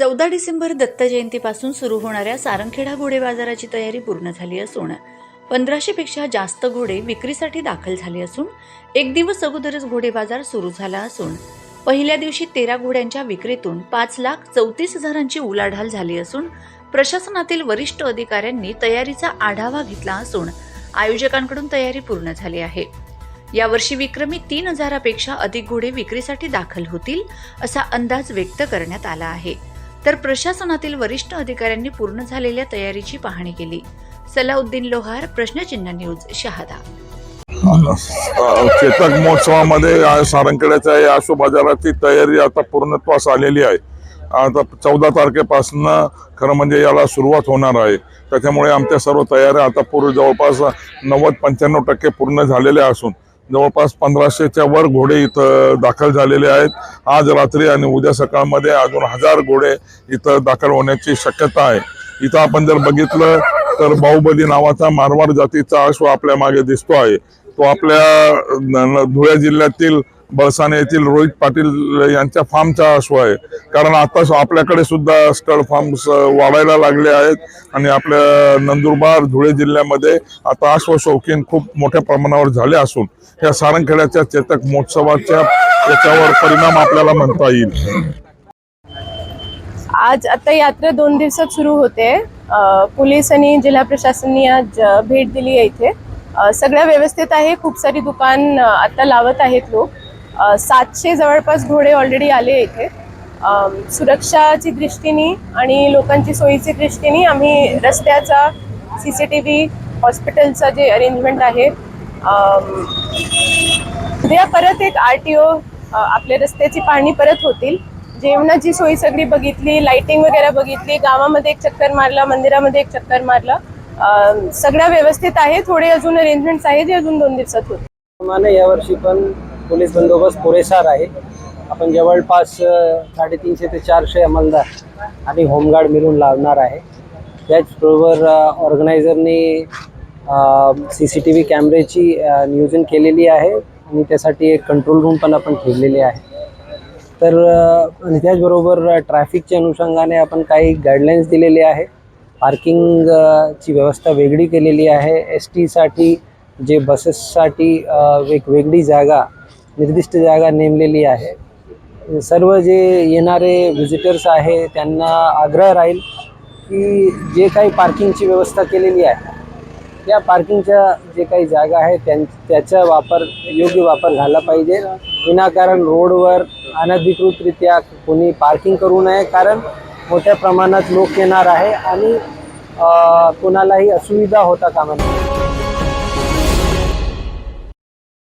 चौदा डिसेंबर दत्त जयंतीपासून सुरू होणाऱ्या सारंगखेडा घोडे बाजाराची तयारी पूर्ण झाली असून पंधराशेपेक्षा जास्त घोडे विक्रीसाठी दाखल झाले असून एक दिवस अगोदरच घोडे बाजार सुरू झाला असून पहिल्या दिवशी तेरा घोड्यांच्या विक्रीतून पाच लाख चौतीस हजारांची उलाढाल झाली असून प्रशासनातील वरिष्ठ अधिकाऱ्यांनी तयारीचा आढावा घेतला असून आयोजकांकडून तयारी पूर्ण झाली आहे. यावर्षी विक्रमी तीन हजारापेक्षा अधिक घोडे विक्रीसाठी दाखल होतील असा अंदाज व्यक्त करण्यात आला आहे. तर प्रशासनातील वरिष्ठ अधिकाऱ्यांनी पूर्ण झालेल्या तयारीची पाहणी केली. सलाउद्दीन लोहार प्रश्नचिन्ह न्यूज शहादा. चेतक महोत्सवामध्ये या सारंगखेड्याच्या या आशू बाजाराची तयारी आता पूर्णत्वास आलेली आहे. आता चौदा तारखेपासून खरं म्हणजे याला सुरुवात होणार आहे. त्याच्यामुळे आमच्या सर्व तयाऱ्या आता पूर्व जवळपास नव्वद पंच्याण्णव टक्के पूर्ण झालेल्या असून जवळपास पंधराशेच्या वर घोडे इथं दाखल झालेले आहेत. आज रात्री आणि उद्या सकाळमध्ये अजून हजार घोडे इथं दाखल होण्याची शक्यता आहे. इथं आपण जर बघितलं तर बाहुबली नावाचा मारवाड जातीचा अश्व आपल्या मागे दिसतो आहे. तो आपल्या न- धुळे जिल्ह्यातील बळसाने येथील रोहित पाटील यांच्या फार्मचा आश्व आहे. कारण आता आपल्याकडे सुद्धा स्टड फार्म्स वाढायला लागले आहेत. आणि आपल्या नंदुरबार धुळे जिल्ह्यामध्ये आता अश्व शौकीन खूप मोठ्या प्रमाणावर झाले असून या सारंगखेड्याच्या चेतक महोत्सवाच्या याच्यावर परिणाम आपल्याला म्हणता येईल. आज आता यात्रा दोन दिवसात सुरू होते. पोलीस आणि जिल्हा प्रशासनाने आज भेट दिली आहे इथे. सगळ्या व्यवस्थेत आहे. खूप सारी दुकान आता लावत आहेत लोक. सातशे जवळपास घोडे ऑलरेडी आले इथे. सुरक्षाची दृष्टीने आणि लोकांची सोयीची दृष्टीने आम्ही रस्त्याचा सी सी टी व्ही हॉस्पिटलचा जे अरेंजमेंट आहे उद्या परत एक आर टी ओ आपल्या रस्त्याची पाहणी परत होतील. जेवणाची सोयी सगळी बघितली लाइटिंग वगैरे बघितली गावामध्ये एक चक्कर मारला मंदिरामध्ये एक चक्कर मारला. सगळ्या सगळं व्यवस्थित आहे थोडे अजून अरेंजमेंट्स आहे जे अजून दोन दिवसात होतील. आम्हाला यावर्षी पण पोलीस बंदोबस्त पुरेसा आहे. आपण जवळपास साडेतीनशे ते चारशे अंमलदार आणि होमगार्ड मिळून लावणार आहे. त्याचबरोबर ऑर्गनायझरनी सी सी टी व्ही कॅमेऱ्याची नियोजन केलेली आहे आणि त्यासाठी एक कंट्रोल रूम पण आपण ठेवलेली आहे. तर आणि त्याचबरोबर ट्रॅफिकच्या अनुषंगाने आपण काही गाईडलाईन्स दिलेले आहे. पार्किंगची व्यवस्था वेगळी केलेली आहे. एस टीसाठी जे बसेससाठी एक वेगळी जागा निर्दिष्ट जागा नेमलेली आहे. सर्व जे येणारे व्हिजिटर्स आहे त्यांना आग्रह राहील की जे काही पार्किंगची व्यवस्था केलेली आहे त्या पार्किंगच्या जे काही जागा आहे त्यां त्याचा वापर योग्य वापर झाला पाहिजे. विनाकारण रोडवर अनधिकृतरित्या कोणी पार्किंग करू नये कारण मोठ्या प्रमाणात लोक येणार आहे आणि कोणालाही असुविधा होता कामा नये.